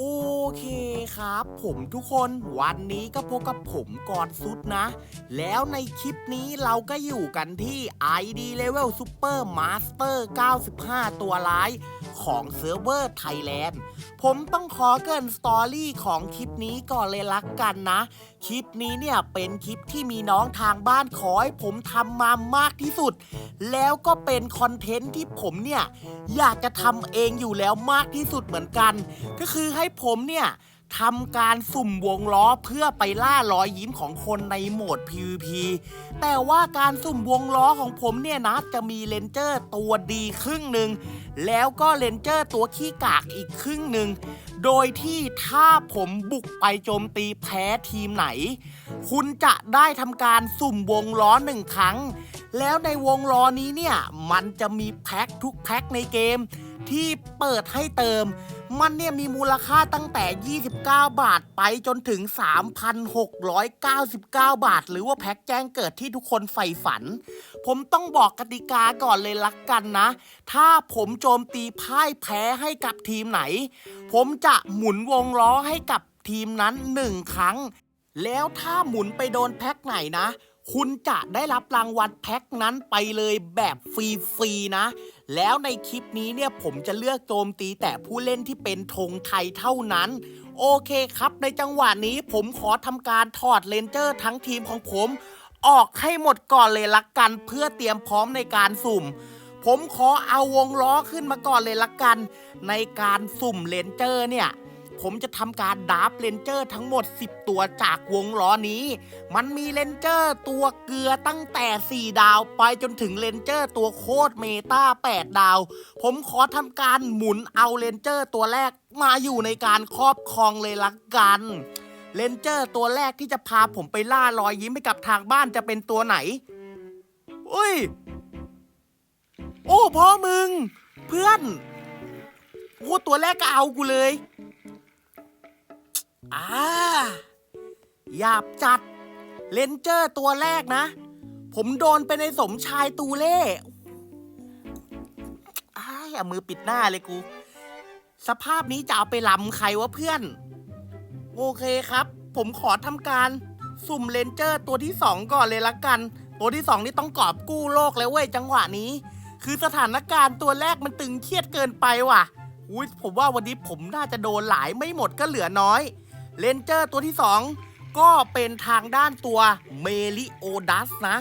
โอเคครับ ผมทุกคนวันนี้ก็พบกับผมก่อนสุดนะ แล้วในคลิปนี้เราก็อยู่กันที่ ID Level Super Master 95 ตัวร้ายของเซิร์ฟเวอร์ไทยแลนด์ผมต้องขอเกินสตอรี่ของคลิปนี้ก่อนเลยลักกันนะ คลิปนี้เนี่ยเป็นคลิปที่มีน้องทางบ้านขอให้ผมทำมามากที่สุด แล้วก็เป็นคอนเทนต์ที่ผมเนี่ยอยากจะทำเองอยู่แล้วมากที่สุดเหมือนกัน ก็คือให้ผมเนี่ยทำการสุ่มวงล้อเพื่อไปล่ารอยยิ้มของคนในโหมด PVP แต่ว่าการสุ่มวงล้อของผมเนี่ยนะจะมีเลนเจอร์ตัวดีครึ่งหนึ่งแล้วก็เลนเจอร์ตัวขี้กากอีกครึ่งหนึ่งโดยที่ถ้าผมบุกไปโจมตีแพ้ทีมไหน คุณจะได้ทำการสุ่มวงล้อหนึ่งครั้ง แล้วในวงล้อนี้เนี่ยมันจะมีแพ็คทุกแพ็คในเกม ที่เปิดให้เติม มันเนี่ยมีมูลค่าตั้งแต่ 29 บาทไปจนถึง 3,699 บาท หรือว่าแพ็คแจ้งเกิดที่ทุกคนใฝ่ฝัน ผมต้องบอกกติกาก่อนเลยลักกันนะ ถ้าผมโจมตีพ่ายแพ้ให้กับทีมไหน ผมจะหมุนวงล้อให้กับทีมนั้นหนึ่งครั้ง แล้วถ้าหมุนไปโดนแพ็คไหนนะคุณจะได้รับรางวัลแพ็คนั้นไปเลยแบบฟรีๆนะ แล้วในคลิปนี้เนี่ยผมจะเลือกโจมตีแต่ผู้เล่นที่เป็นธงไทยเท่านั้น โอเคครับ ในจังหวะนี้ผมขอทำการถอดเลนเจอร์ทั้งทีมของผม ออกให้หมดก่อนเลยละกัน เพื่อเตรียมพร้อมในการสุ่ม ผมขอเอาวงล้อขึ้นมาก่อนเลยละกัน ในการสุ่มเลนเจอร์เนี่ย ผมจะทำการดับเลนเจอร์ทั้งหมด 10 ตัวจากวงล้อนี้ มันมีเลนเจอร์ตัวเกลือตั้งแต่ 4 ดาวไปจนถึงเลนเจอร์ตัวโคตรเมตา8 ดาว ผมขอทำการหมุนเอาเลนเจอร์ตัวแรกมาอยู่ในการครอบครองเลยละกันเลนเจอร์ตัวแรกที่จะพาผมไปล่ารอยยิ้มให้กับทางบ้านจะเป็นตัวไหนอุ้ย โอ้พ่อมึง เพื่อนโอ้ตัวแรกก็เอากูเลย อ่าหยาบจัด เลนเจอร์ตัวแรกนะ ผมโดนไปในสมชายตูเล่อ้ายเอามือปิดหน้าเลยกู สภาพนี้จะเอาไปลำใครวะเพื่อน โอเคครับ ผมขอทำการสุ่มเลนเจอร์ตัวที่สองก่อนเลยละกัน ตัวที่สองนี่ต้องกอบกู้โลกแล้วเว้ยจังหวะนี้ คือสถานการณ์ตัวแรกมันตึงเครียดเกินไปว่ะ อุ้ยผมว่าวันนี้ผมน่าจะโดนหลายไม่หมดก็เหลือน้อย เลนเจอร์ตัวที่ 2 ก็เป็นทางด้านตัวเมลิโอดัสนะ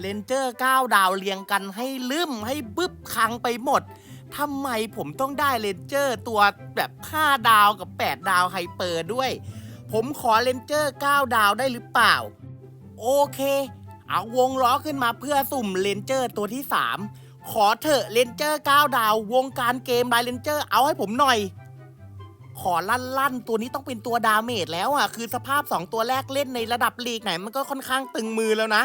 เลนเจอร์9ดาวเรียงกันให้ลืมให้บึบคังไปหมดทำไมผมต้องได้เลนเจอร์ตัวแบบ5ดาวกับ 8 ดาวไฮเปอร์ด้วย ผมขอเลนเจอร์9ดาวได้หรือเปล่า โอเค เอาวงล้อขึ้นมาเพื่อสุ่มเลนเจอร์ตัวที่ 3 ขอเถอะเลนเจอร์9ดาว วงการเกมไลเลนเจอร์เอาให้ผมหน่อย ขอลั่นลั่นๆตัวนี้ต้องเป็นตัวดาเมจแล้วอะ คือสภาพ 2 ตัวแรกเล่นในระดับลีกไหน มันก็ค่อนข้างตึงมือแล้วนะ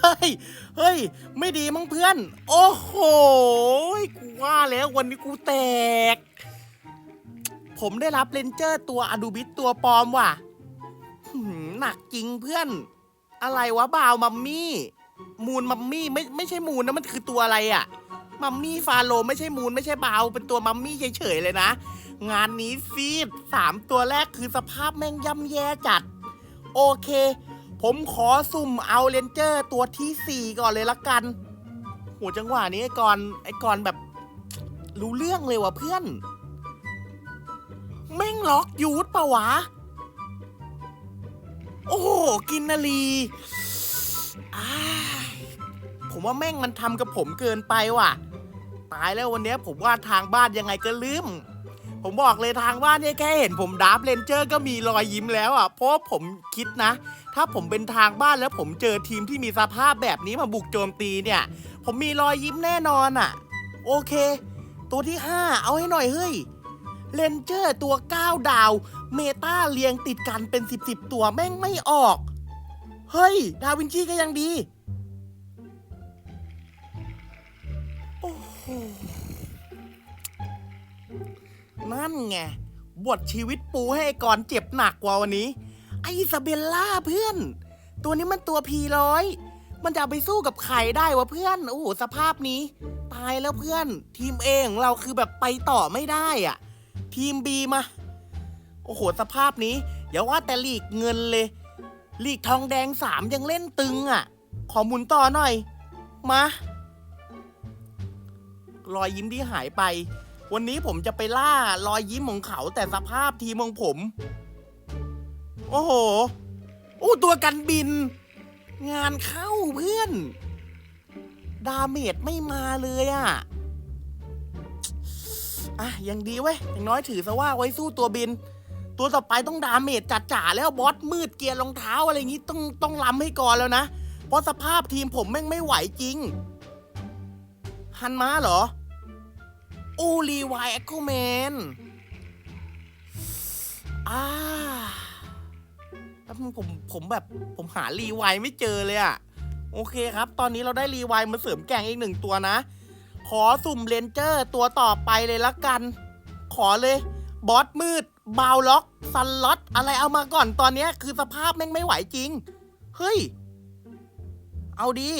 เฮ้ย เฮ้ย ไม่ดีมั้งเพื่อน โอ้โห กูว่าแล้ววันนี้กูแตก ผมได้รับเลนเจอร์ตัวอดูบิตตัวปลอมว่ะหืมหนักจริงเพื่อน อะไรวะบาวมัมมี่ มูนมัมมี่ไม่ไม่ใช่มูนนะมันคือตัวอะไรอะมัมมี่ฟาโลไม่ใช่มูนไม่ใช่บาวเป็นตัวมัมมี่เฉยๆเลยนะ งานนี้ซีดสามตัวแรกคือสภาพแม่งย่ำแย่จัด โอเค ผมขอสุ่มเอาเลนเจอร์ตัวที่4ก่อนเลยละกันโหจังหวะนี้ไอ้กอนไอ้กอนแบบรู้เรื่องเลยว่ะเพื่อน แม่งล็อกยูทปะวะ โอ้โหกินนาลีอ้ายผมว่าแม่งมันทำกับผมเกินไปว่ะ ตายแล้ววันเนี้ผมว่าทางบ้านยังไงก็ลืม ผมบอกเลยทางบ้านเนี่ยแค่เห็นผมดับเลนเจอร์ก็มีรอยยิ้มแล้วอะเพราะผมคิดนะ ถ้าผมเป็นทางบ้านแล้วผมเจอทีมที่มีสภาพแบบนี้มาบุกโจมตีเนี่ย ผมมีรอยยิ้มแน่นอนอะ โอเค ตัวที่ 5 เอาให้หน่อยเฮ้ยเลนเจอร์ตัว 9 ดาว เมตาเรียงติดกันเป็น 10 10ตัวแม่งไม่ออก เฮ้ย ดาวินชีก็ยังดี โอ้โห นั่นไง บทชีวิตปูให้ไอ้กอนเจ็บหนักกว่าวันนี้ ไออิซาเบลล่าเพื่อน ตัวนี้มันตัวพีร้อย มันจะเอาไปสู้กับใครได้วะเพื่อน โอ้โหสภาพนี้ ตายแล้วเพื่อน ทีมเอของเราคือแบบไปต่อไม่ได้อะทีมบีมา โอ้โหสภาพนี้อย่าว่าแต่ลีกเงินเลย ลีกทองแดงสามยังเล่นตึงอะ ขอหมุนต่อหน่อย มารอยยิ้มที่หายไป วันนี้ผมจะไปล่ารอยยิ้มของเขาแต่สภาพทีมของผม โอ้โหโอ้ตัวกันบิน งานเข้าเพื่อน ดาเมจไม่มาเลยอะ่ะอะยังดีเว้ยอย่างน้อยถือซะว่าไว้สู้ตัวบิน ตัวต่อไปต้องดาเมจจัดจ่าแล้วบอสมืดเกียร์รองเท้าอะไรอย่างงี้ต้องต้องล้ำให้ก่อนแล้วนะ เพราะสภาพทีมผมแม่งไม่ไหวจริง ฮันมาเหรอ อลีวายแอคโคแมนอ่าแป๊บนึงผมผมแบบผมหารีไวายไม่เจอเลยอะโอเคครับ ตอนนี้เราได้รีไวายมาเสริมแกงอีกหนึ่งตัวนะ ขอสุ่มเลนเจอร์ตัวต่อไปเลยละกัน ขอเลย บอสมืด บาวล็อกซันล็อตอะไรเอามาก่อนตอนนี้คือสภาพแม่งไม่ไหวจริง เฮ้ย เอาดี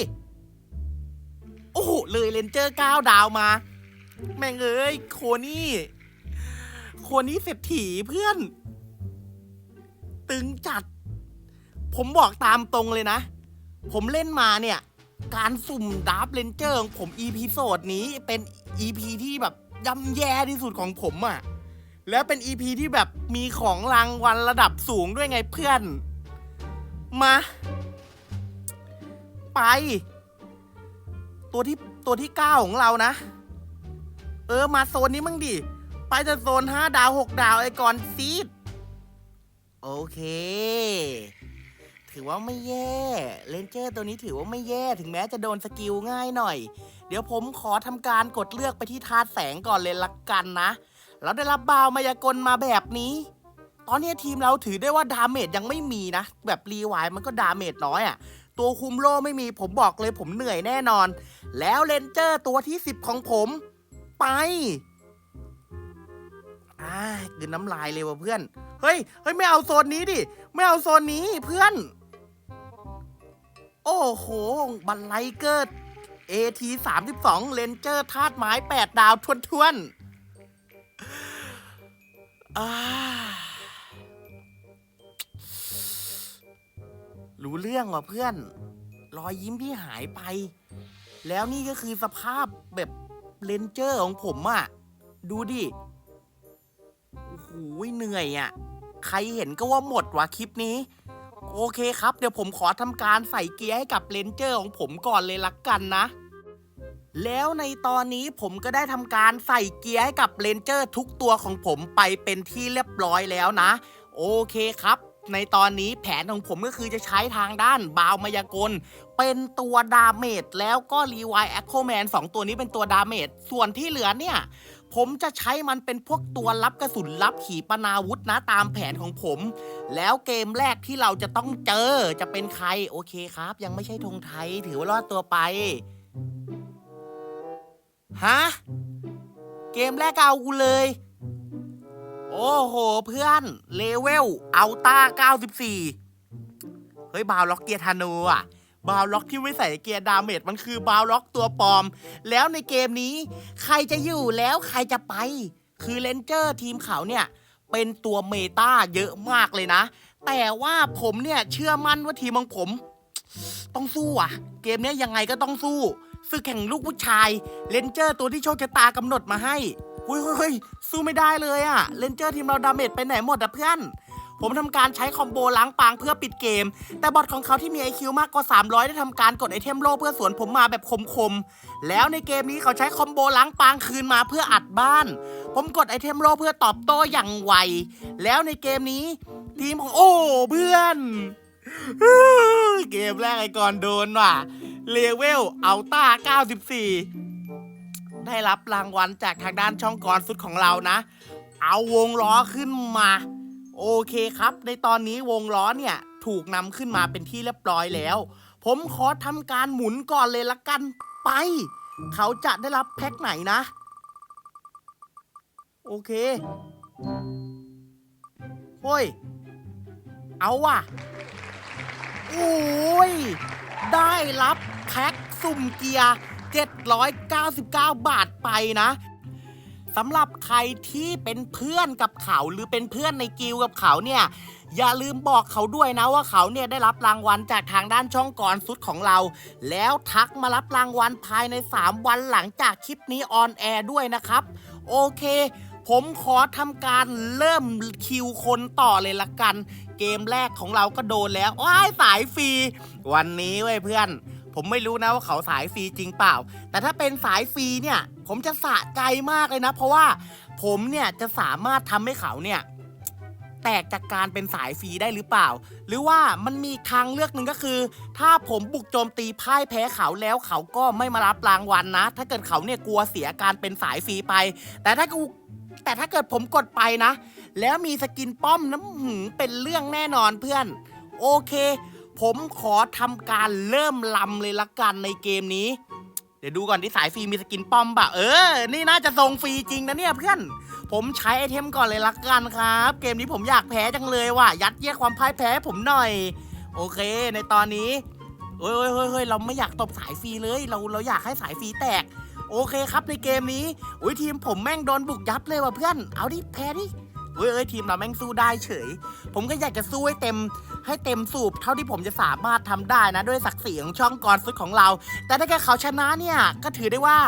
โอ้โห เลยเลนเจอร์9ดาวมา แม่งเอ้ยโคนี่โคนี่เศรษฐีเพื่อน ตึงจัด ผมบอกตามตรงเลยนะ ผมเล่นมาเนี่ย การสุ่มดับเลนเจอร์ของผม EP โซดนี้เป็น EP ที่แบบย่ำแย่ที่สุดของผมอะ่ะ แล้วเป็น EP ที่แบบมีของรางวัลระดับสูงด้วยไงเพื่อน มา ไป ตัวที่ตัวที่เก้าของเรานะ ออมาโซนนี้มั่งดิ ไปแต่โซนห้าดาวหกดาวไอ้ก่อนซีดโอเค ถือว่าไม่แย่ เลนเจอร์ตัวนี้ถือว่าไม่แย่ถึงแม้จะโดนสกิลง่ายหน่อย เดี๋ยวผมขอทำการกดเลือกไปที่ธาตุแสงก่อนเลยละกันนะแล้วได้รับบาวมายากลมาแบบนี้ ตอนนี้ทีมเราถือได้ว่าดาเมจยังไม่มีนะ แบบรีไวมันก็ดาเมจน้อยอะ่ะตัวคุมโล่ไม่มีผมบอกเลยผมเหนื่อยแน่นอน แล้วเลนเจอร์ตัวที่ 10 ของผม ไป อ่ากินน้ำลายเลยว่ะเพื่อน เฮ้ย เฮ้ย ไม่เอาโซนนี้ดิ ไม่เอาโซนนี้เพื่อน โอ้โห บันไลเกอร์ AT 3 2เลนเจอร์ธาตุไม้ 8 ดาวทวนทวนๆรู้เรื่องว่ะเพื่อน รอยยิ้มที่หายไป แล้วนี่ก็คือสภาพแบบ เลนเจอร์ของผมอะดูดิ โอ้โห เหนื่อยอะใครเห็นก็ว่าหมดว่ะคลิปนี้ โอเคครับ เดี๋ยวผมขอทำการใส่เกียร์ให้กับเลนเจอร์ของผมก่อนเลยละกันนะ แล้วในตอนนี้ผมก็ได้ทำการใส่เกียร์ให้กับเลนเจอร์ทุกตัวของผมไปเป็นที่เรียบร้อยแล้วนะ โอเคครับ ในตอนนี้แผนของผมก็คือจะใช้ทางด้านบาวมายากล เป็นตัวดาเมจแล้วก็รีไวแอคโคแมนสองตัวนี้เป็นตัวดาเมจส่วนที่เหลือเนี่ย ผมจะใช้มันเป็นพวกตัวรับกระสุนรับขีปนาวุธนะตามแผนของผม แล้วเกมแรกที่เราจะต้องเจอจะเป็นใครโอเคครับ ยังไม่ใช่ธงไทยถือว่ารอดตัวไปฮะเกมแรกเอากูเลย โอ้โหเพื่อน เลเวลอัลต้า94 เฮ้ย บาวล็อกเกียร์ธนูอะ บาวล็อกที่ไม่ใส่เกียร์ดาเมจมันคือบาวล็อกตัวปลอม แล้วในเกมนี้ใครจะอยู่แล้วใครจะไป คือเลนเจอร์ทีมเขาเนี่ย เป็นตัวเมตาเยอะมากเลยนะ แต่ว่าผมเนี่ย เชื่อมั่นว่าทีมของผม ต้องสู้อะ เกมนี้ยยังไงก็ต้องสู้ศึกแข่งลูกผู้ชายเลนเจอร์ตัวที่โชคชะตากำหนดมาให้ เฮ้ยเฮ้ยเฮ้ยสู้ไม่ได้เลยอะเลนเจอร์ทีมเราดาเมจไปไหนหมดอะเพื่อน ผมทำการใช้คอมโบล้างปางเพื่อปิดเกม แต่บอทของเขาที่มี IQ มากกว่า 300 ได้ทำการกดไอเทมโล่เพื่อสวนผมมาแบบคมๆ แล้วในเกมนี้เขาใช้คอมโบล้างปางคืนมาเพื่ออัดบ้าน ผมกดไอเทมโล่เพื่อตอบโต้อย่างไว แล้วในเกมนี้ทีมของโอ้เพื่อนเกมแรกไอก่อนโดนว่ะเลเวลอัลต้า94 ได้รับรางวัลจากทางด้านช่องกรสุดของเรานะ เอาวงล้อขึ้นมา โอเคครับ ในตอนนี้วงล้อเนี่ยถูกนำขึ้นมาเป็นที่เรียบร้อยแล้ว ผมขอทำการหมุนก่อนเลยละกันไป เขาจะได้รับแพ็คไหนนะ โอเคโอ้ย เอาว่ะ โอ้ย ได้รับแพ็คสุ่มเกียร์ 799 บาทไปนะสำหรับใครที่เป็นเพื่อนกับเขาหรือเป็นเพื่อนในกิลกับเขาเนี่ยอย่าลืมบอกเขาด้วยนะว่าเขาเนี่ยได้รับรางวัลจากทางด้านช่องก่อนสุดของเรา แล้วทักมารับรางวัลภายใน 3 วันหลังจากคลิปนี้ออนแอร์ด้วยนะครับ โอเค ผมขอทำการเริ่มคิวคนต่อเลยละกัน เกมแรกของเราก็โดนแล้วว้ายสายฟรี วันนี้เว้ยเพื่อน ผมไม่รู้นะว่าเขาสายฟรีจริงเปล่า แต่ถ้าเป็นสายฟรีเนี่ย ผมจะสะใจมากเลยนะ เพราะว่าผมเนี่ยจะสามารถทำให้เขาเนี่ยแตกจากการเป็นสายฟรีได้หรือเปล่า หรือว่ามันมีทางเลือกหนึ่งก็คือ ถ้าผมบุกโจมตีพ่ายแพ้เขาแล้วเขาก็ไม่มารับรางวัลนะ ถ้าเกิดเขาเนี่ยกลัวเสียการเป็นสายฟรีไป แต่ถ้ากูแต่ถ้าเกิดผมกดไปนะ แล้วมีสกินป้อมน้ำหืมเป็นเรื่องแน่นอนเพื่อน โอเค ผมขอทำการเริ่มลำเลยละกันในเกมนี้ เดี๋ยวดูก่อนที่สายฟรีมีสกินป้อมปะเออ นี่น่าจะส่งฟรีจริงนะเนี่ยเพื่อน ผมใช้ไอเทมก่อนเลยละกันครับ เกมนี้ผมอยากแพ้จังเลยว่ะ ยัดเยียดความพ่ายแพ้ผมหน่อย โอเค ในตอนนี้เฮ้ยเฮ้ยเฮ้ยเฮ้ยเราไม่อยากตบสายฟรีเลย เราเราอยากให้สายฟรีแตก โอเคครับในเกมนี้ อุ้ยทีมผมแม่งโดนบุกยับเลยว่ะเพื่อน เอาดิแพ้ดิ เฮ้ยเอ้ยทีมเราแม่งสู้ได้เฉย ผมก็อยากจะสู้ให้เต็มให้เต็มสูบเท่าที่ผมจะสามารถทำได้นะ ด้วยศักดิ์ศรีของช่องกรสุดของเรา แต่ถ้าแค่เขาชนะเนี่ยก็ถือได้ว่า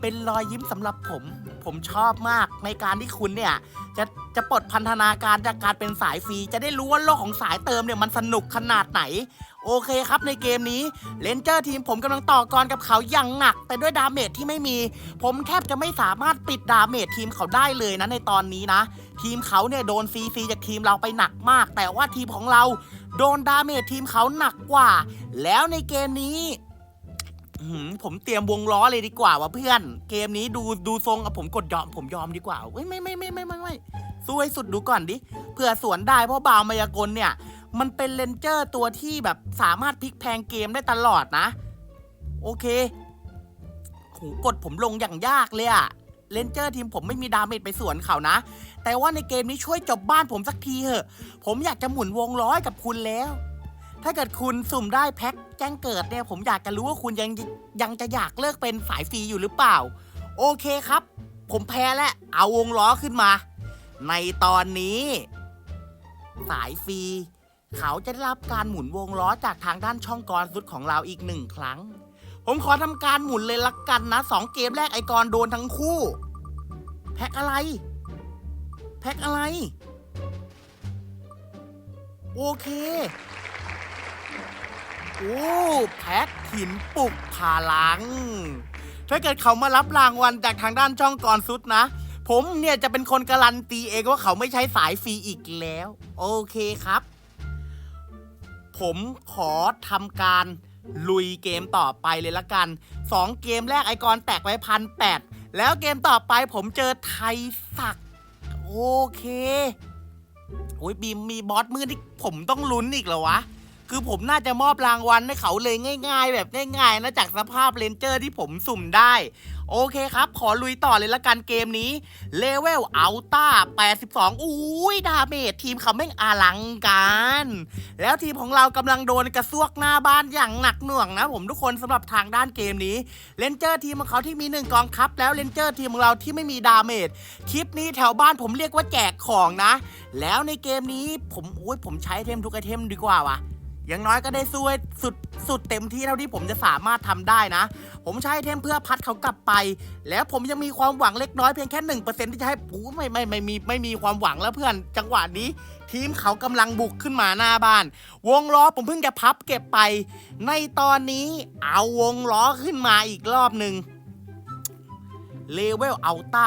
เป็นรอยยิ้มสำหรับผม ผมชอบมากในการที่คุณเนี่ย จะจะปลดพันธนาการจากการเป็นสายฟรี จะได้รู้ว่าโลกของสายเติมเนี่ยมันสนุกขนาดไหน โอเคครับในเกมนี้เลนเจอร์ทีมผมกำลังต่อกรกับเขาอย่างหนัก แต่ด้วยดาเมจที่ไม่มี ผมแทบจะไม่สามารถปิดดาเมจทีมเขาได้เลยนะในตอนนี้นะ ทีมเขาเนี่ยโดนซีซีจากทีมเราไปหนักมาก แต่ว่าทีมของเรา โดนดาเมจทีมเขาหนักกว่า แล้วในเกมนี้ อื้อหือผมเตรียมวงล้อเลยดีกว่าว่ะเพื่อน เกมนี้ดูดูทรงอะผมกดยอมผมยอมดีกว่าเว้ยไม่ไม่ไม่ไม่ไม่ไม่สู้ให้สุดดูก่อนดิเผื่อสวนได้เพราะบาวมายากลเนี่ย มันเป็นเลนเจอร์ตัวที่แบบสามารถพลิกแพลงเกมได้ตลอดนะ โอเคโหกดผมลงอย่างยากเลยอะเลนเจอร์ทีมผมไม่มีดาเมจไปสวนเขานะ แต่ว่าในเกมนี้ช่วยจบบ้านผมสักทีเถอะ ผมอยากจะหมุนวงล้อให้กับคุณแล้ว ถ้าเกิดคุณสุ่มได้แพ็คแจ้งเกิดเนี่ยผมอยากจะรู้ว่าคุณยังยังจะอยากเลิกเป็นสายฟรีอยู่หรือเปล่า โอเคครับ ผมแพ้แล้วเอาวงล้อขึ้นมา ในตอนนี้ สายฟรีเขาจะได้รับการหมุนวงล้อจากทางด้านช่องกรสุดของเราอีกหนึ่งครั้ง ผมขอทำการหมุนเลยละกันนะสองเกมแรกไอกรโดนทั้งคู่ แพ็คอะไร แพ็คอะไร โอเค อ้แพ็คหินปลุกพลัง ถ้าเกิดเขามารับรางวัลจากทางด้านช่องกรสุดนะ ผมเนี่ยจะเป็นคนการันตีเองว่าเขาไม่ใช้สายฟรีอีกแล้ว โอเคครับ ผมขอทำการลุยเกมต่อไปเลยละกันสองเกมแรกไอกรแตกไว้พันแปดแล้วเกมต่อไปผมเจอไทยศักดิ์โอเคโอ้ยบีมมีบอสมือที่ผมต้องลุ้นอีกเหรอวะ คือผมน่าจะมอบรางวัลให้เขาเลยง่าย ๆ แบบง่าย ๆนะจากสภาพเลนเจอร์ที่ผมสุ่มได้ โอเคครับ ขอลุยต่อเลยละกันเกมนี้เลเวลอัลต้า82 อุ้ยดาเมจทีมเขาแม่งอลังการ แล้วทีมของเรากำลังโดนกระซวกหน้าบ้านอย่างหนักหน่วงนะผมทุกคนสำหรับทางด้านเกมนี้เลนเจอร์ทีมของเขาที่มีหนึ่งกองทัพแล้วเลนเจอร์ทีมของเราที่ไม่มีดาเมจคลิปนี้แถวบ้านผมเรียกว่าแจกของนะ แล้วในเกมนี้ผมโอ้ยผมใช้ไอเทมทุกไอเทมดีกว่าวะ อย่างน้อยก็ได้สู้ให้สุดสุดเต็มที่เท่าที่ผมจะสามารถทำได้นะ ผมใช้ไอเทมเพื่อพัดเขากลับไป แล้วผมยังมีความหวังเล็กน้อยเพียงแค่หนึ่งเปอร์เซ็นที่จะให้ปูไม่ไม่ไม่มีไม่มีความหวังแล้วเพื่อนจังหวะนี้ ทีมเขากำลังบุกขึ้นมาหน้าบ้าน วงล้อผมเพิ่งจะพับเก็บไป ในตอนนี้เอาวงล้อขึ้นมาอีกรอบหนึ่งเลเวลอัลต้า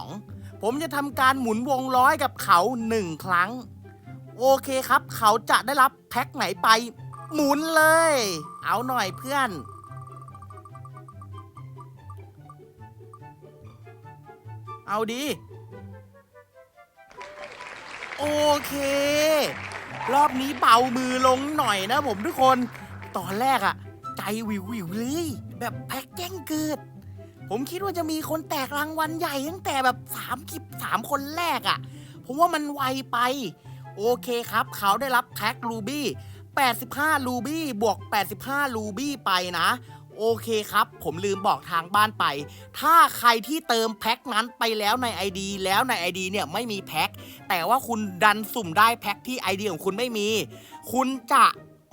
82 ผมจะทำการหมุนวงล้อกับเขาหนึ่งครั้ง โอเคครับ เขาจะได้รับแพ็คไหนไป หมุนเลย เอาหน่อยเพื่อน เอาดี โอเค รอบนี้เบามือลงหน่อยนะผมทุกคน ตอนแรกอะใจวิววิวเลย แบบแพ็กแจ้งเกิด ผมคิดว่าจะมีคนแตกรางวัลใหญ่ตั้งแต่แบบสามคลิปสามคนแรกอะผมว่ามันไวไป โอเคครับ เขาได้รับแพ็ครูบี้ 85 รูบี้บวก 85 รูบี้ไปนะ โอเคครับ ผมลืมบอกทางบ้านไป ถ้าใครที่เติมแพ็คนั้นไปแล้วใน ID แล้วใน ID เนี่ยไม่มีแพ็ค แต่ว่าคุณดันสุ่มได้แพ็คที่ ID ของคุณไม่มี คุณจะ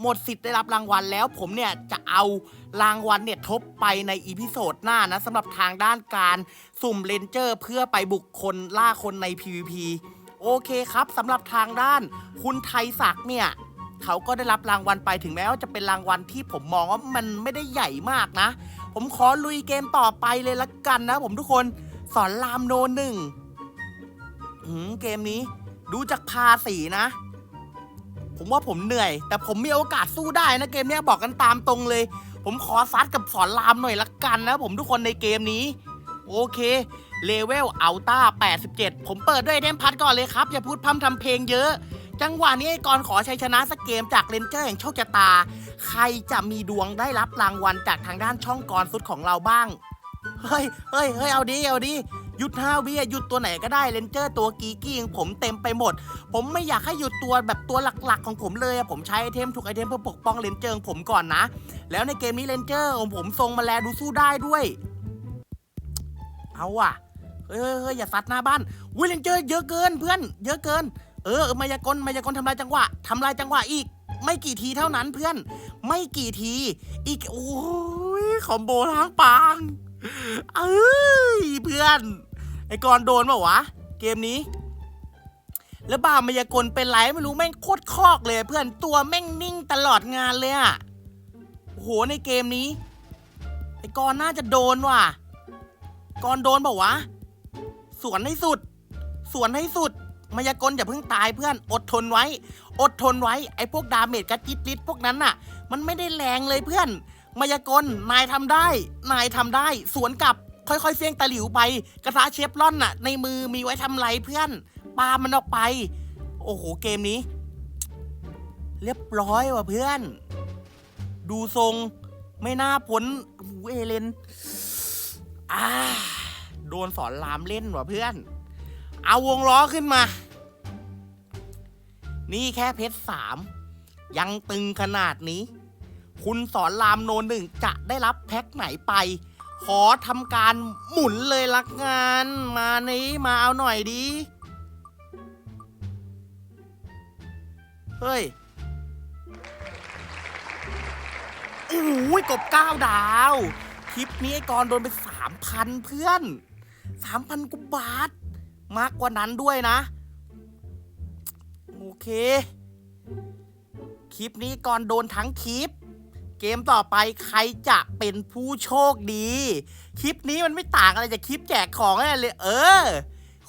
หมดสิทธิ์ได้รับรางวัลแล้วผมเนี่ยจะเอารางวัลเนี่ยทบไปในอีพิโซดหน้านะสำหรับทางด้านการสุ่มเลนเจอร์ เพื่อไปบุกคนล่าคนใน PVP โอเคครับสำหรับทางด้านคุณไทยศักดิ์เนี่ยเขาก็ได้รับรางวัลไปถึงแม้ว่าจะเป็นรางวัลที่ผมมองว่ามันไม่ได้ใหญ่มากนะ ผมขอลุยเกมต่อไปเลยละกันนะผมทุกคนสอนรามโนหนึ่งเกมนี้ ดูจากภาษีนะ ผมว่าผมเหนื่อย แต่ผมมีโอกาสสู้ได้นะเกมนี้บอกกันตามตรงเลย ผมขอซัดกับสอนรามหน่อยละกันนะผมทุกคนในเกมนี้ โอเค เลเวลอัลต้า87 ผมเปิดด้วยเทมพัดก่อนเลยครับ อย่าพูดพร่ำทำเพลงเยอะ จังหวะนี้ไอ้กรขอชัยชนะสักเกมจากเลนเจอร์แห่งโชคชะตา ใครจะมีดวงได้รับรางวัลจากทางด้านช่องกรสุดของเราบ้าง เฮ้ยเฮ้ยเฮ้ยเอาดีเอาดีหยุดห้าวิหยุดตัวไหนก็ได้เลนเจอร์ตัวกีกี้ของผมเต็มไปหมด ผมไม่อยากให้หยุดตัวแบบตัวหลักๆ ของผมเลยผมใช้ไอเทมทุกไอเทมเพื่อปกป้องเลนเจอร์ของผมก่อนนะ แล้วในเกมนี้เลนเจอร์ของผมทรงมาแลดูสู้ได้ด้วย เอาว่ะเฮ้ยเฮ้ยเฮ้ยอย่าซัดหน้าบ้านวิเลนเจอร์เยอะเกินเพื่อน เยอะเกิน เออมายากลมายากลทำลายจังหวะทำลายจังหวะอีก ไม่กี่ทีเท่านั้นเพื่อน ไม่กี่ที อีกโอ้ยคอมโบล้างปางเอ้ยเพื่อน ไอ้กรณ์โดนป่าวะ เกมนี้ แล้วบามายากลเป็นไรไม่รู้แม่งโคตรคอกเลย เพื่อนตัวแม่งนิ่งตลอดงานเลยอะโอ้โหในเกมนี้ ไอ้กรณ์น่าจะโดนว่ะ กรณ์โดนเปล่าวะ สวนให้สุด สวนให้สุด มายากลอย่าเพิ่งตายเพื่อน อดทนไว้ อดทนไว้ ไอ้พวกดาเมจกระจิตลิดพวกนั้นน่ะ มันไม่ได้แรงเลยเพื่อน มายากล นายทำได้ นายทำได้ สวนกลับ ค่อยๆเฟี้ยงตะหลิวไป กระทะเชฟร่อนน่ะ ในมือมีไว้ทำไรเพื่อน ปามันออกไป โอ้โห เกมนี้ เรียบร้อยว่ะเพื่อน ดูทรงไม่น่าพ้นหูเอเลน อ่าโดนสอนรามเล่นว่ะเพื่อน เอาวงล้อขึ้นมา นี่แค่เพชรสามยังตึงขนาดนี้ คุณสอนรามโนหนึ่งจะได้รับแพ็คไหนไป ขอทำการหมุนเลยละกันมานี้มาเอาหน่อยดี เฮ้ยโอ้ยกบก้าวดาว คลิปนี้ไอ้กรณ์โดนไปสามพันเพื่อนสามพันกว่าบาท มากกว่านั้นด้วยนะ โอเค คลิปนี้ก่อนโดนทั้งคลิป เกมต่อไปใครจะเป็นผู้โชคดี คลิปนี้มันไม่ต่างอะไรจากคลิปแจกของเลย เออ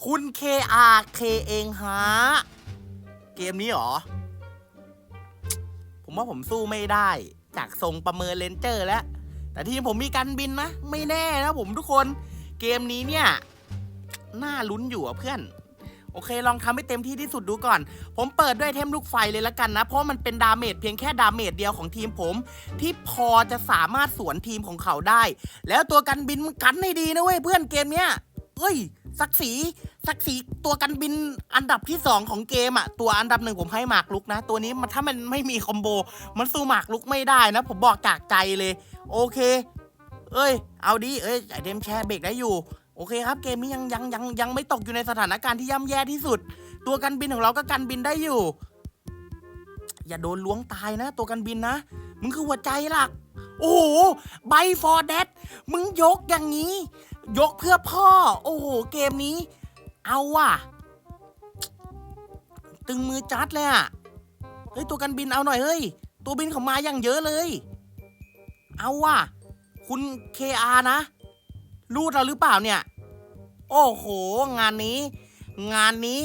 คุณ KRK เองฮะ เกมนี้เหรอ ผมว่าผมสู้ไม่ได้ จากทรงประเมินเลนเจอร์แล้ว แต่ทีมผมมีการบินนะ ไม่แน่นะผมทุกคนเกมนี้เนี่ยน่าลุ้นอยู่อะเพื่อน โอเคลองทำให้เต็มที่ที่สุดดูก่อน ผมเปิดด้วยเทมลูกไฟเลยละกันนะ เพราะมันเป็นดาเมจเพียงแค่ดาเมจเดียวของทีมผม ที่พอจะสามารถสวนทีมของเขาได้ แล้วตัวกันบินมันกันให้ดีนะเว้ยเพื่อนเกมเนี้ย เอ้ยศักดิ์ศรีศักดิ์ศรีตัวกันบินอันดับที่สองของเกมอะตัวอันดับหนึ่งผมให้หมากลุกนะ ตัวนี้มันถ้ามันไม่มีคอมโบ มันสู้หมากลุกไม่ได้นะ ผมบอกจากใจเลย โอเค เอ้ย เอาดีเอ้ยไอเดมแชร์เบรกได้อยู่ โอเคครับ เกมนี้ยังยังยังยังไม่ตกอยู่ในสถานการณ์ที่ย่ำแย่ที่สุด ตัวกันบินของเราก็กันบินได้อยู่ อย่าโดนล้วงตายนะ ตัวกันบินนะมึงคือหัวใจหลัก โอ้โหไบฟอร์เดดมึงยกอย่างนี้ ยกเพื่อพ่อ โอ้โห เกมนี้ เอาว่ะ ตึงมือจัดเลยอะเฮ้ย ตัวกันบินเอาหน่อยเฮ้ย ตัวบินเขามาอย่างเยอะเลย เอาว่ะ คุณ KR นะ รูดเราหรือเปล่าเนี่ย โอ้โห งานนี้ งานนี้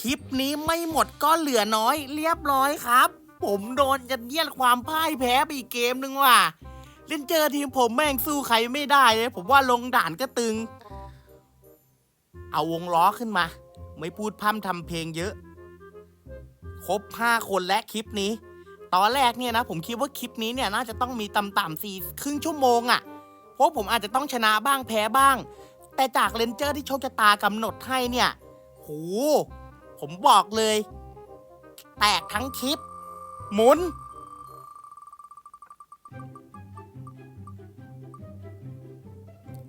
คลิปนี้ไม่หมดก็เหลือน้อย เรียบร้อยครับ ผมโดนยันเยียดความพ่ายแพ้ไปอีกเกมนึงว่ะ เลนเจอร์ทีมผมแม่งสู้ใครไม่ได้เลยผมว่าลงด่านก็ตึง เอาวงล้อขึ้นมา ไม่พูดพร่ำทำเพลงเยอะ ครบ5คนและคลิปนี้ ตอนแรกเนี่ยนะ ผมคิดว่าคลิปนี้เนี่ยน่าจะต้องมีต่ำๆสี่ครึ่งชั่วโมงอะ่ะ เพราะผมอาจจะต้องชนะบ้างแพ้บ้าง แต่จากเลนเจอร์ที่โชคชะตากำหนดให้เนี่ยโหผมบอกเลย แตกทั้งคลิป หมุน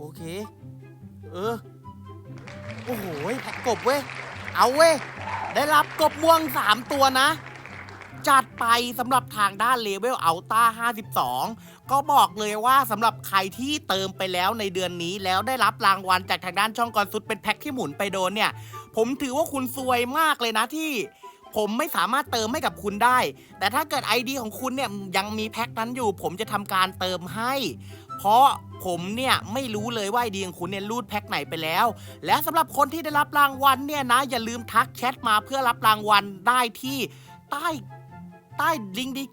โอเค เออ โอ้โหแพ็กกบเว้ย เอาเว้ย ได้รับกบม่วง3ตัวนะ จัดไปสำหรับทางด้านเลเวลอัลต้า52 ก็บอกเลยว่าสำหรับใครที่เติมไปแล้วในเดือนนี้แล้วได้รับรางวัลจากทางด้านช่องกอนซุดเป็นแพ็คที่หมุนไปโดนเนี่ย ผมถือว่าคุณซวยมากเลยนะที่ผมไม่สามารถเติมให้กับคุณได้ แต่ถ้าเกิด ID ของคุณเนี่ยยังมีแพ็คนั้นอยู่ ผมจะทำการเติมให้ เพราะผมเนี่ยไม่รู้เลยว่าไอดีของคุณเนี่ยรูดแพ็คไหนไปแล้ว และสำหรับคนที่ได้รับรางวัลเนี่ยนะ อย่าลืมทักแชทมาเพื่อรับรางวัลได้ที่ใต้ใต้ลิงก์ดิ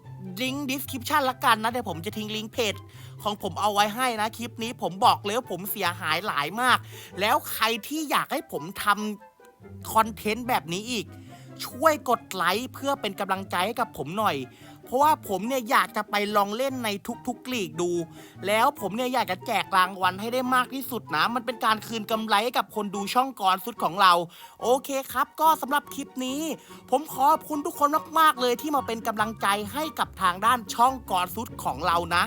ลิงก์ดิสคริปชันละกันนะเดี๋ยวผมจะทิ้งลิงก์เพจของผมเอาไว้ให้นะคลิปนี้ผมบอกเลยว่าผมเสียหายหลายมาก แล้วใครที่อยากให้ผมทำคอนเทนต์แบบนี้อีก ช่วยกดไลค์เพื่อเป็นกำลังใจให้กับผมหน่อย เพราะว่าผมเนี่ยอยากจะไปลองเล่นในทุกๆกลีกดู แล้วผมเนี่ยอยากจะแจกรางวัลให้ได้มากที่สุดนะ มันเป็นการคืนกำไรให้กับคนดูช่องกอดสุดของเรา โอเคครับ ก็สำหรับคลิปนี้ ผมขอบคุณทุกคนมากๆเลยที่มาเป็นกำลังใจให้กับทางด้านช่องกอดสุดของเรานะ